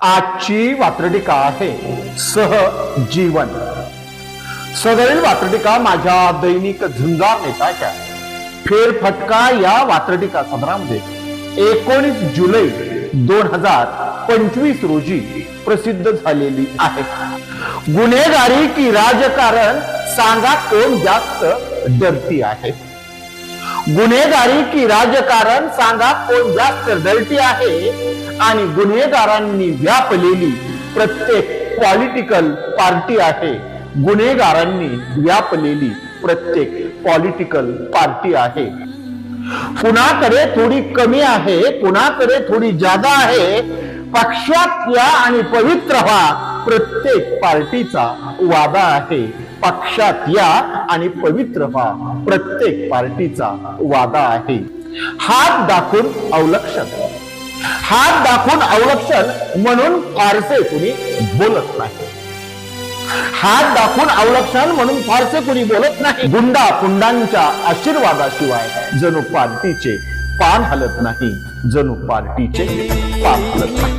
आजची वात्रटिका आहे सहजीवन सदैव वात्रटिका माझ्या दैनिक झुंजार नेताच्या. फेरफटका या वात्रटिका सदरामध्ये. एकोणीस जुलै दोन हजार पंचवीस रोजी प्रसिद्ध झालेली आहे. गुन्हेगारी की राजकारण सांगा कोण जास्त डरती आहे? गुन्हेगारी की राजकारण सांगा कोण जास्त डरटी आहे? आणि गुन्हेगारांनी व्यापलेली प्रत्येक पॉलिटिकल पार्टी आहे. गुन्हेगारांनी व्यापलेली प्रत्येक पॉलिटिकल पार्टी आहे. कुणाकडे थोडी कमी आहे कुणाकडे थोडी जादा आहे पक्षात या आणि पवित्र हा प्रत्येक पार्टीचा वादा आहे. पक्षात या आणि पवित्र व्हा. प्रत्येक पार्टीचा वादा आहे. हात दाखवून अवलक्षण. हात दाखवून अवलक्षण म्हणून फारसे कुणी बोलत नाही. हात दाखवून अवलक्षण म्हणून फारसे कुणी बोलत नाही. गुंडा पुंडांच्या आशीर्वादाशिवाय जणू पार्टीचे पान हलत नाही. जणू पार्टीचे पान हलत नाही.